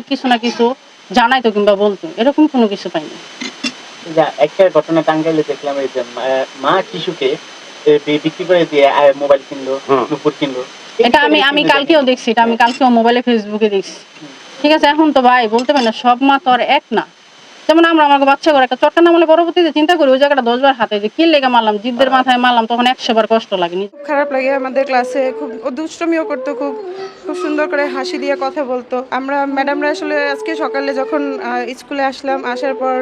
কিছু না কিছু জানাইতো কিংবা বলতো এরকম কোনো কিছু পাইনি। একটা ঘটনা টাঙ্গাইলে দেখলাম এই যে মা- শিশুকে বিক্রি করে দিয়ে মোবাইল কিনলো। নুপুর কিনলো। এটা আমি আমি কালকেও দেখছি এটা আমি কালকেও মোবাইলে ফেসবুকে দেখছি। ঠিক আছে এখন তো ভাই বলতে পারি না সব মা তো আর এক না। যেমন আমরা আমার বাচ্চা করে একটা চট্টা নামলে পরবর্তীতে চিন্তা করি ওই জায়গাটা দশ বার হাতে যে কি লেগে মারলাম জিদ্দের মাথায় মারলাম তখন একশো বার কষ্ট লাগেনি খুব খারাপ লাগে আমাদের ক্লাসে খুব দুষ্টমিও করতো খুব খুব সুন্দর করে হাসি দিয়ে কথা বলতো। আমরা ম্যাডামরা আসলে আজকে সকালে যখন আহ, স্কুলে আসলাম আসার পর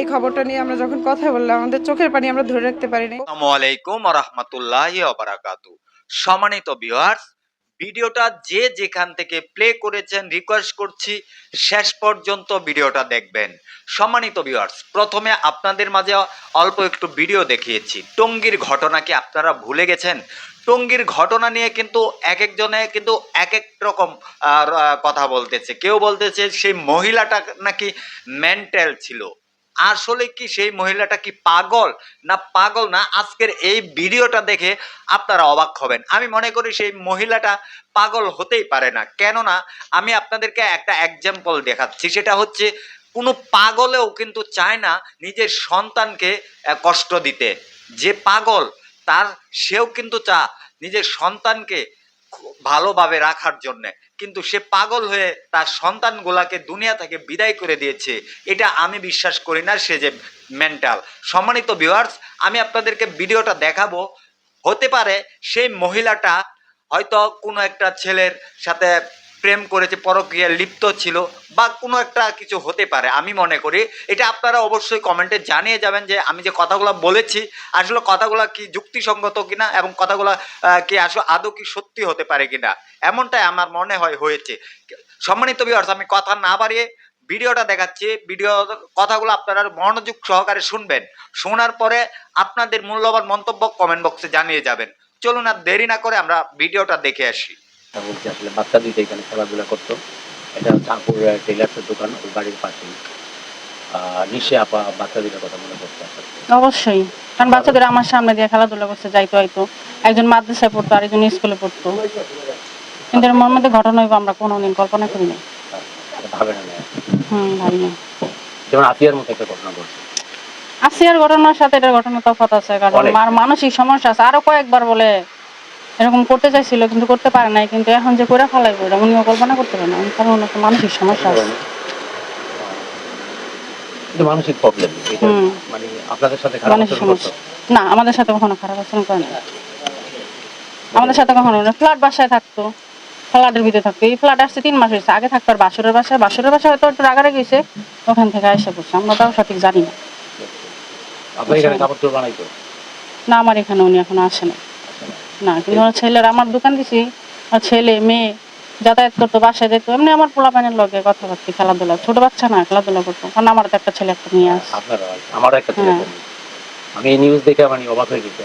এই খবরটা নিয়ে আমরা যখন কথা বললাম আমাদের চোখের পানি আমরা ধরে রাখতে পারিনি। আসসালামু আলাইকুম রহমতুল্লাহি অবরাকাতু সম্মানিত ভিউয়ার্স ভিডিওটা যে যেখান থেকে প্লে করেছেন রিকোয়েস্ট করছি, শেষ পর্যন্ত ভিডিওটা দেখবেন। সম্মানিত ভিউয়ার্স প্রথমে আপনাদের মাঝে অল্প একটু ভিডিও দেখিয়েছি। টঙ্গির ঘটনা কি আপনারা ভুলে গেছেন? টঙ্গির ঘটনা নিয়ে কিন্তু এক একজনে কিন্তু এক এক রকম কথা বলতেছে। কেউ বলতেছে সেই মহিলাটা নাকি মেন্টাল ছিল। আসলে কি সেই মহিলাটা কি পাগল? না পাগল না, আজকের এই ভিডিওটা দেখে আপনারা অবাক হবেন। আমি মনে করি সেই মহিলাটা পাগল হতেই পারে না। কেননা, আমি আপনাদেরকে একটা এক্সাম্পল দেখাচ্ছি। সেটা হচ্ছে, কোনো পাগলেও কিন্তু চায় না নিজের সন্তানকে কষ্ট দিতে। যে পাগল, তার সেও কিন্তু চা নিজের সন্তানকে ভালোভাবে রাখার জন্যে। কিন্তু সে পাগল হয়ে তার সন্তানগুলাকে দুনিয়া থেকে বিদায় করে দিয়েছে। এটা আমি বিশ্বাস করি না, সে যে মেন্টাল সম্মানিত ভিউয়ার্স আমি আপনাদেরকে ভিডিওটা দেখাবো। হতে পারে সেই মহিলাটা হয়তো কোনো একটা ছেলের সাথে প্রেম করেছে পরকীয়া লিপ্ত ছিল বা কোনো একটা কিছু হতে পারে, আমি মনে করি। এটা আপনারা অবশ্যই কমেন্টে জানিয়ে যাবেন যে আমি যে কথাগুলো বলেছি, আসলে কথাগুলো কি যুক্তিসঙ্গত কিনা এবং কথাগুলো কি আসলে আদৌ কি সত্যি হতে পারে কিনা, এমনটাই আমার মনে হয় হয়েছে। সম্মানিত বিয়ার্স আমি কথা না বাড়িয়ে ভিডিওটা দেখাচ্ছি। ভিডিও কথাগুলো আপনারা মনোযোগ সহকারে শুনবেন। শোনার পরে আপনাদের মূল্যবান মন্তব্য কমেন্ট বক্সে জানিয়ে যাবেন। চলুন আর দেরি না করে আমরা ভিডিওটা দেখে আসি। তা বলছি আসলে বাচ্চা দুইটা এখানে খেলাধুলা করতো এটা চাঁদপুর টেলার্সের দোকান ওই বাড়ির পাশেই। নিশে আপা বাচ্চা দুইটার কথা মনে করতে অবশ্যই। কারণ বাচ্চাদের আমার সামনে দিয়ে খেলাধুলা করতে যাইতো হয়তো একজন মাদ্রাসায় পড়তো আরেকজন স্কুলে পড়তো। কিন্তু এর মধ্যে ঘটনা হইব আমরা কোনোদিন কল্পনা করি না ভাবে না হুম ভাবি না। যেমন আতিয়ার মতো একটা ঘটনা ঘটছে। আসিয়ার ঘটনার সাথে এটার ঘটনা তফাৎ আছে কারণ। মার মানসিক সমস্যা আছে। আরও কয়েকবার বলে এরকম করতে চাইছিল কিন্তু করতে পারে নাই কিন্তু এখন যে করে ফেলাইবো এটা উনিও কল্পনা করতে পারে না। কারণ ওনার একটা মানসিক সমস্যা আছে। মানসিক প্রবলেম মানে আপনাদের সাথে খারাপ? সমস্যা। না আমাদের সাথে কখনো খারাপ আচরণ করে না আমাদের সাথে কখনো না ফ্ল্যাট বাসায় থাকতো। ফ্ল্যাটের ভিতরে থাকতো। এই ফ্ল্যাট আসছে তিন মাস হয়েছে আগে থাকতো আর বাসুরের বাসায়। বাসুরের বাসায় হয়তো একটু রাগারে গেছে ওখান থেকে এসে পড়ছে। আমরা তাও সঠিক জানি না। না আমার এখানে উনি এখনও আসে না না কিন্তু আমার ছেলের আমার দোকান দিছি আর ছেলে মেয়ে যাতায়াত করতো বাসায় যেত এমনি আমার পোলা পানের লগে কথা কথাবার্তা খেলাধুলা। ছোট বাচ্চা না খেলাধুলা করতো কারণ আমার তো একটা ছেলে একটা নিয়ে আপনার একটা ছেলে হ্যাঁ। আছে। আমি এই নিউজ দেখে মানে অবাক হয়ে গেছি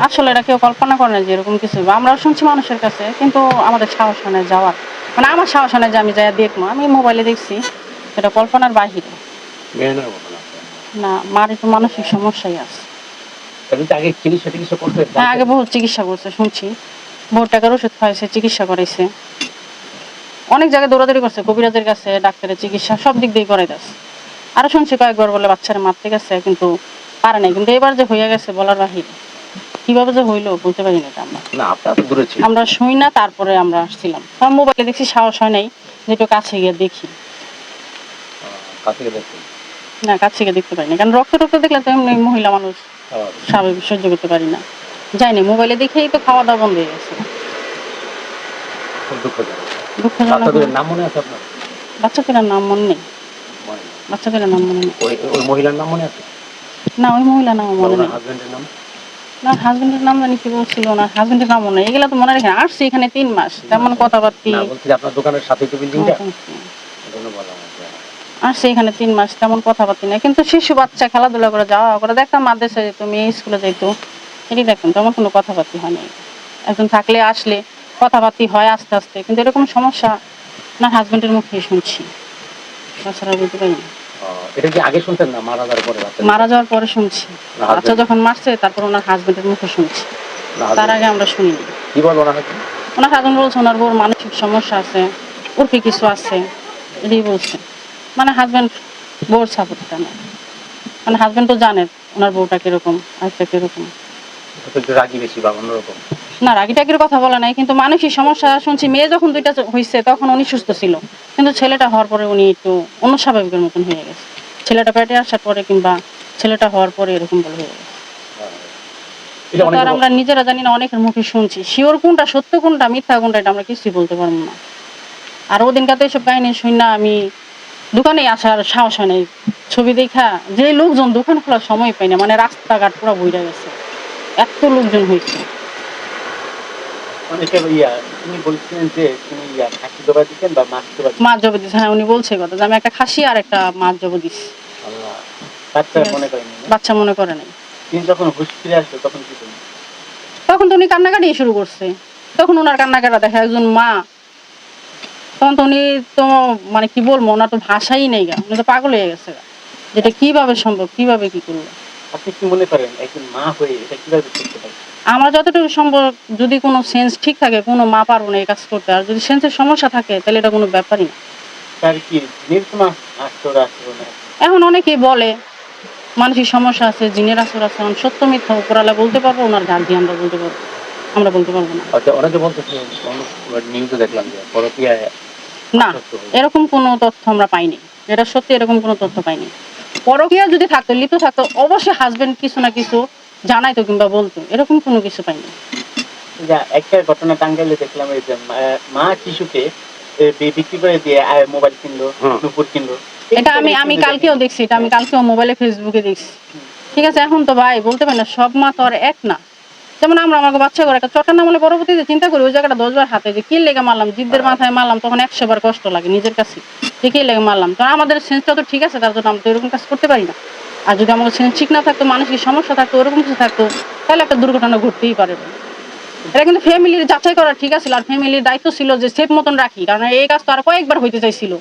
আসলে। এটা কেউ কল্পনা করে না যে এরকম কিছু আমরাও শুনছি মানুষের কাছে কিন্তু আমাদের সাহস হয় যাওয়ার। মানে আমার সাহস হয় যে আমি যাই দেখব। আমি মোবাইলে দেখছি এটা কল্পনার বাহিরে। আছে। না মার একটু মানসিক সমস্যাই আছে। আগে চিকিৎসা টিকিৎসা করতে হ্যাঁ আগে বহু চিকিৎসা করছে শুনছি। বহু টাকার ওষুধ খাইছে চিকিৎসা করাইছে। অনেক জায়গায় দৌড়াদৌড়ি করছে কবিরাজের কাছে ডাক্তারের চিকিৎসা সব দিক দিয়ে আরও শুনছি কয়েকবার বলে বাচ্চারা মারতে গেছে কিন্তু পারে নাই। কিন্তু এবার যে হইয়া গেছে বলার বাহিরে কীভাবে যে হইল বলতে পারি না আমরা। না আপনার তো দূরে ছিল আমরা শুই না তারপরে আমরা আসছিলাম। কারণ মোবাইলে দেখছি সাহস হয় নাই যে একটু কাছে গিয়ে দেখি। কাছে গিয়ে দেখুন না কাছে গিয়ে দেখতে পারি না কারণ রক্ত টক্ত দেখলে তো এমনি মহিলা মানুষ স্বাভাবিক। সহ্য করতে পারি না। যাইনি মোবাইলে দেখেই তো খাওয়া দাওয়া বন্ধ হয়ে গেছে। দুঃখজনক। বাচ্চাদের নাম মনে আছে আপনার? বাচ্চাদের নাম মনে নেই। বাচ্চাদের নাম মনে নেই। ওই মহিলার নাম মনে আছে? না ওই মহিলা নাম মনে নেই। হাজবেন্ডের নাম? না হাজবেন্ডের নাম জানি কি বলছিল না হাজবেন্ডের নাম মনে এগুলা তো মনে রেখে না। আসছি এখানে তিন মাস। তেমন কথাবার্তি না আপনার দোকানের সাথে তো বিল্ডিংটা এজন্য বললাম আর কি। আসছে এখানে তিন মাস তেমন কথা কথাবার্তি না কিন্তু শিশু বাচ্চা খেলাধুলা করে যাওয়া করে দেখতাম মাদ্রাসায় যেত মেয়ে স্কুলে যেত এটি দেখতাম তেমন কোনো কথাবার্তি হয়নি। একজন থাকলে আসলে কথাবার্তি হয় আস্তে আস্তে কিন্তু এরকম সমস্যা না হাজবেন্ডের মুখেই শুনছি। তাছাড়া বুঝতে পারি এটা কি আগে শুনতেন না? মারা যাওয়ার পরে মারা যাওয়ার পরে শুনছি। বাচ্চা যখন মারছে তারপর ওনার হাজবেন্ডের মুখে শুনছি। তার আগে আমরা শুনিনি। কি না হয়তো ওনার হাজবেন্ড বলছে ওনার বউর মানসিক সমস্যা আছে উর্ফে কিছু আছে? এটাই বলছে। মানে হাজব্যান্ড বউর সাপোর্টটা নেয় মানে হাজব্যান্ড তো জানে ওনার বউটা কীরকম আরেকটা কীরকম। হয়তো একটু রাগি বেশি বা অন্যরকম। না রাগি টাগির কথা বলে নাই কিন্তু মানসিক সমস্যা শুনছি মেয়ে যখন দুইটা হয়েছে তখন উনি সুস্থ ছিল। কিন্তু ছেলেটা হওয়ার পরে উনি একটু অন্য স্বাভাবিকের মতন হয়ে গেছে। ছেলেটা পেটে আসার পরে কিংবা ছেলেটা হওয়ার পরে এরকম বলে হয়ে গেছে। আর আমরা নিজেরা জানি না অনেকের মুখে শুনছি। শিওর কোনটা সত্য কোনটা মিথ্যা কোনটা এটা আমরা কিছুই বলতে পারব না। আর ওদিনকাতে এইসব কাহিনী শুনি না আমি দোকানে আসার সাহস হয় নাই। ছবি দেখা যে লোকজন দোকান খোলার সময় পাই না মানে রাস্তাঘাট পুরো বইরা গেছে। এত লোকজন হয়েছে মাছ দিচ্ছেন হ্যাঁ উনি বলছে কথা আমি একটা খাসি আর একটা মাছ জব দিচ্ছি মনে বাচ্চা মনে করে নাই। যখন তখন তখন তো উনি কান্নাকাটি শুরু করছে। তখন ওনার কান্নাকাটা দেখা একজন মা তখন তো উনি তো মানে কি বলব ওনার তো ভাষাই নেই গা। উনি তো পাগল হয়ে গেছে গা। যেটা কীভাবে সম্ভব কীভাবে কি করল আপনি কি মনে করেন একজন মা হয়ে এটা কীভাবে করতে পারে? আমার যতটুকু সম্ভব যদি কোনো সেন্স ঠিক থাকে কোনো মা পারব না এই কাজ করতে। আর যদি সেন্সের সমস্যা থাকে তাহলে এটা কোনো ব্যাপারই না। তার কি নির্মা আস্তরা আসলো এখন অনেকেই বলে মানসিক সমস্যা আছে জিনের আসর আছে সত্য মিথ্যা উপরালা বলতে পারব ওনার গার্জিয়ানরা বলতে পারব। আমরা বলতে পারব না। আচ্ছা অনেকে বলতেছে নিউজে দেখলাম যে পরকীয়ায় না এরকম কোনো তথ্য আমরা পাইনি। এটা সত্যি এরকম কোনো তথ্য পাইনি। পরকীয়া যদি থাকতো লিপ্ত থাকতো অবশ্যই হাজবেন্ড কিছু না কিছু জানাইতো কিংবা বলতো। এরকম কোনো কিছু পাইনি। যা একটা ঘটনা টাঙ্গাইলে দেখলাম এই যে মা- শিশুকে বিক্রি করে দিয়ে মোবাইল কিনলো। নুপুর কিনলো। এটা আমি আমি কালকেও দেখছি এটা আমি কালকেও মোবাইলে ফেসবুকে দেখছি। ঠিক আছে এখন তো ভাই বলতে পারি না সব মা তো আর এক না। যেমন আমরা আমাকে বাচ্চা করে একটা চটার নামলে পরবর্তীতে চিন্তা করি ওই জায়গাটা দশবার হাতে যে কি লেগে মারলাম জিদ্দের মাথায় মারলাম তখন একশো বার কষ্ট লাগে নিজের কাছে যে কি লেগে মারলাম। তো আমাদের সেন্সটা তো ঠিক আছে তার জন্য আমরা তো এরকম কাজ করতে পারি না। আর যদি আমাদের সেন্স ঠিক না থাকতো মানসিক সমস্যা থাকতো ওরকম কিছু থাকতো তাহলে একটা দুর্ঘটনা ঘটতেই পারে। এটা কিন্তু ফ্যামিলির যাচাই করা ঠিক আছে আর ফ্যামিলির দায়িত্ব ছিল যে সেফ মতন রাখি কারণ এই কাজ তো আর কয়েকবার হইতে চাইছিল।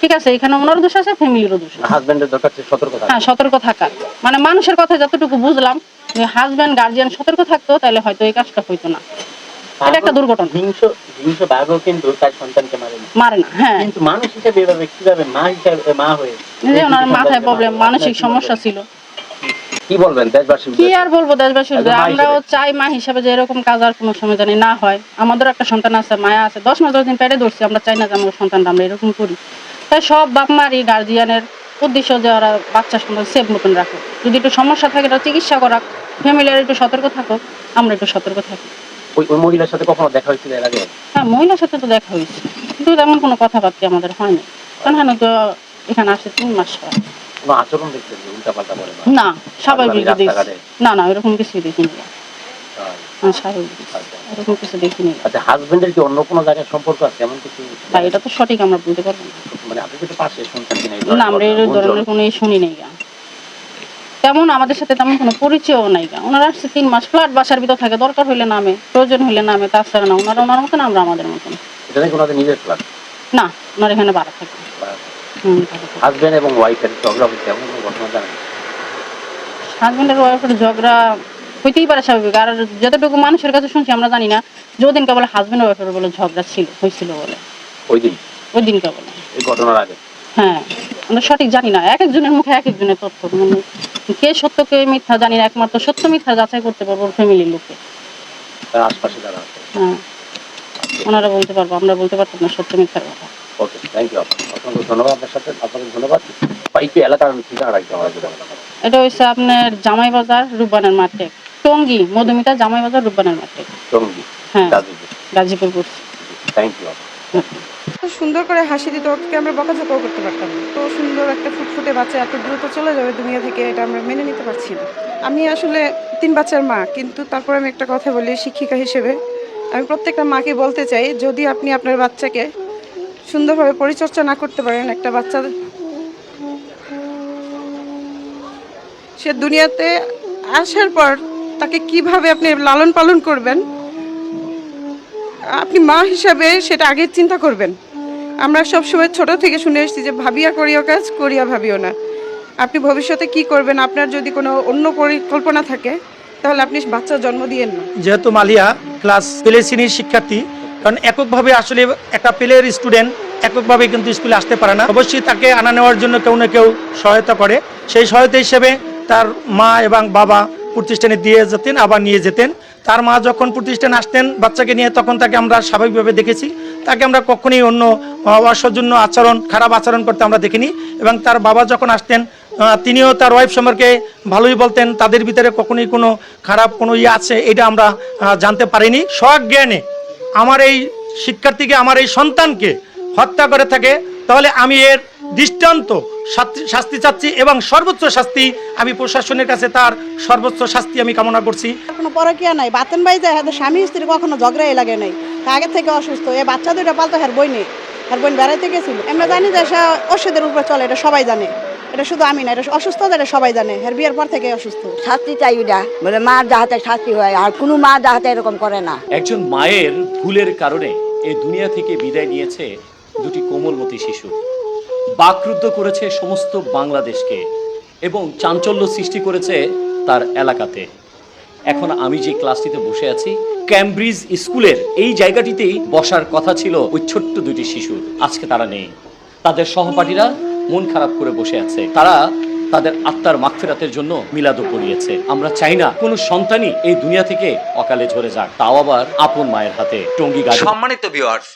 ঠিক আছে এখানে ওনারও দোষ আছে ফ্যামিলিরও দোষ হাজবেন্ডের দরকার ছিল সতর্কতা। হ্যাঁ সতর্ক থাকা। মানে মানুষের কথা যতটুকু বুঝলাম হাজব্যান্ড গার্জিয়ান সতর্ক থাকতো তাহলে হয়তো এই কাজটা হইতো না। এটা একটা দুর্ঘটনা। হিংস হিংস বাঘও কিন্তু তার সন্তানকে মারে না। মারে না হ্যাঁ। কিন্তু মানুষ হিসেবে এভাবে কীভাবে মা হিসাবে মা হয়ে যে ওনার মাথায় প্রবলেম মানসিক সমস্যা ছিল। কি বলবেন দেশবাসী কি আর বলব দেশবাসীর একজন আমরাও চাই মা হিসাবে যে এরকম কাজ আর কোনো সময় জানি না হয়। আমাদেরও একটা সন্তান আছে মায়া আছে। দশ মাস দশ দিন পেটে ধরছি আমরা চাই না যে আমার সন্তানটা আমরা এরকম করি। তাই সব বাপ মারই গার্জিয়ানের উদ্দেশ্য যে ওরা বাচ্চা সন্তান সেফ মতন রাখো যদি একটু সমস্যা থাকে এটা চিকিৎসা করা ফ্যামিলির একটু সতর্ক থাকো আমরা একটু সতর্ক থাকি। ওই ওই মহিলার সাথে কখনো দেখা হয়েছিল এর আগে? হ্যাঁ মহিলার সাথে তো দেখা হয়েছে। কিন্তু তেমন কোনো কথাবার্তা আমাদের হয়নি। কারণ তো এখানে আসে তিন মাস। কোনো আচরণ দেখতে যে উল্টা পাল্টা বলে না স্বাভাবিক? দেখছি। না না এরকম কিছুই দেখিনি। হ্যাঁ, আচ্ছা। এরকম কিছু দেখিনি। আচ্ছা হাজবেন্ডের কি অন্য কোনো জায়গায় সম্পর্ক আছে? এমন কিছু? তাই এটা তো সঠিক আমরা বলতে পারব না। মানে আপনি কিন্তু পাশে শুনছেন কিনা এই না আমরা এর ধরনের কোনো শুনি নাই। তেমন আমাদের সাথে তেমন কোনো পরিচয়ও নাই। ওনারা আসছে তিন মাস ফ্ল্যাট বাসার ভিতর থাকে দরকার হইলে নামে প্রয়োজন হইলে নামে তাছাড়া না ওনারা ওনার মতন আমরা আমাদের মতন। না ওনার এখানে বাড়া থাকে। হাজবেন্ড এবং ওয়াইফের ঝগড়া হচ্ছে এমন ঘটনা জানেন? হাজবেন্ডের ওয়াইফের ঝগড়া হইতেই পারে স্বাভাবিক। আর যতটুকু মানুষের কাছে শুনছি আমরা জানি না যে ওদিনকে বলে হাজবেন্ড ওয়াইফের বলে ঝগড়া ছিল হয়েছিল বলে। ওই দিন? ওই দিনকে বলে। এই ঘটনার আগে? হ্যাঁ আমরা সঠিক জানি না। এক একজনের মুখে এক একজনের তথ্য মানে কে? সত্য কে মিথ্যা জানি না একমাত্র সত্য মিথ্যা যাচাই করতে পারব ফ্যামিলির লোকে আশপাশে যারা আছে। হ্যাঁ। ওনারা বলতে পারব আমরা বলতে পারতাম না সত্য মিথ্যার কথা। ওকে থ্যাংক ইউ অসংখ্য ধন্যবাদ আপনার সাথে আপনাকে ধন্যবাদ। একটু এলাকার ঠিকানা রাখতে এটা হচ্ছে আপনার জামাই বাজার রূপবানের মার্কেট। টঙ্গি মধুমিতা জামাই বাজার রূপবানের মার্কেট। টঙ্গী হ্যাঁ। গাজীপুর। গাজীপুর থ্যাংক ইউ সুন্দর করে হাসি দিত ওকে আমরা বকাঝকাও করতে পারতাম। তো সুন্দর একটা ফুটফুটে বাচ্চা এত দ্রুত চলে যাবে দুনিয়া থেকে, এটা আমরা মেনে নিতে পারছি না। আমি আসলে তিন বাচ্চার মা, কিন্তু তারপর আমি একটা কথা বলি শিক্ষিকা হিসেবে। আমি প্রত্যেকটা মাকে বলতে চাই, যদি আপনি আপনার বাচ্চাকে সুন্দরভাবে পরিচর্যা না করতে পারেন, একটা বাচ্চা সে দুনিয়াতে আসার পর তাকে কীভাবে আপনি লালন পালন করবেন, আপনি মা হিসাবে সেটা আগে চিন্তা করবেন। আমরা সবসময় ছোট থেকে শুনে এসেছি যে ভাবিয়া করিও কাজ, করিয়া ভাবিও না। আপনি ভবিষ্যতে কি করবেন? আপনার যদি কোনো অন্য পরিকল্পনা থাকে, তাহলে আপনি বাচ্চা জন্ম দিয়েন না। যেহেতু মালিয়া ক্লাস প্লে শ্রেণির শিক্ষার্থী, কারণ এককভাবে আসলে একটা প্লেয়ার স্টুডেন্ট এককভাবে কিন্তু স্কুলে আসতে পারে না। অবশ্যই তাকে আনা নেওয়ার জন্য কেউ না কেউ সহায়তা করে। সেই সহায়তা হিসেবে তার মা এবং বাবা প্রতিষ্ঠানে দিয়ে যেতেন, আবার নিয়ে যেতেন। তার মা যখন প্রতিষ্ঠানে আসতেন, বাচ্চাকে নিয়ে তখন তাকে আমরা স্বাভাবিকভাবে দেখেছি। তাকে আমরা কখনোই অন্য অসৌজন্য আচরণ, খারাপ আচরণ করতে আমরা দেখিনি এবং তার বাবা যখন আসতেন তিনিও তার ওয়াইফ সম্পর্কে ভালোই বলতেন, তাদের ভিতরে কখনোই কোনো খারাপ কোনো ইয়ে আছে, এটা আমরা জানতে পারিনি। স্বজ্ঞানে আমার এই শিক্ষার্থীকে, আমার এই সন্তানকে হত্যা করে থাকে, তাহলে আমি এর দৃষ্টান্ত শাস্তি- চাচ্ছি এবং সর্বোচ্চ শাস্তি আমি প্রশাসনের কাছে তার সর্বোচ্চ শাস্তি আমি কামনা করছি। কোনো পরকিয়া নাই বাতেন ভাই যায় হাতে স্বামী স্ত্রী কখনো ঝগড়াই লাগে নাই আগে থেকে অসুস্থ এই বাচ্চা দুইটা পালতো হের বই নেই হের বোন বেড়াইতে গেছিল। আমরা জানি যে সে ওষুধের উপরে চলে এটা সবাই জানে এটা শুধু আমি না এটা অসুস্থ এটা সবাই জানে হের বিয়ের পর থেকে অসুস্থ। শাস্তি চাই ওটা বলে মার যাহাতে শাস্তি হয় আর কোনো মা যাহাতে এরকম করে না। একজন মায়ের ভুলের কারণে এই দুনিয়া থেকে বিদায় নিয়েছে দুটি কোমলমতি শিশু। বাকরুদ্ধ করেছে সমস্ত বাংলাদেশকে এবং চাঞ্চল্য সৃষ্টি করেছে তার এলাকাতে। এখন আমি যে ক্লাসটিতে বসে আছি, ক্যামব্রিজ স্কুলের এই জায়গাটিতেই বসার কথা ছিল ওই ছোট্ট দুটি শিশু আজকে তারা নেই। তাদের সহপাঠীরা মন খারাপ করে বসে আছে। তারা তাদের আত্মার মাগফিরাতের জন্য মিলাদও পড়িয়েছে আমরা চাই না কোনো সন্তানই এই দুনিয়া থেকে অকালে ঝরে যাক। তাও আবার আপন মায়ের হাতে টঙ্গি গাড়ি। সম্মানিত ভিউয়ার্স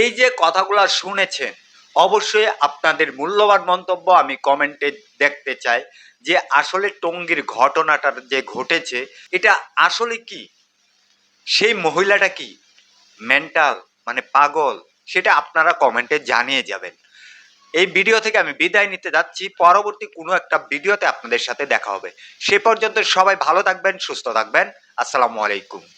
এই যে কথাগুলো শুনেছেন অবশ্যই আপনাদের মূল্যবান মন্তব্য আমি কমেন্টে দেখতে চাই যে আসলে টঙ্গীর ঘটনাটা যে ঘটেছে, এটা আসলে কি? সেই মহিলাটা কি? মেন্টাল মানে পাগল? সেটা আপনারা কমেন্টে জানিয়ে যাবেন। এই ভিডিও থেকে আমি বিদায় নিতে যাচ্ছি। পরবর্তী কোনো একটা ভিডিওতে আপনাদের সাথে দেখা হবে। সে পর্যন্ত সবাই ভালো থাকবেন, সুস্থ থাকবেন। আসসালামু আলাইকুম।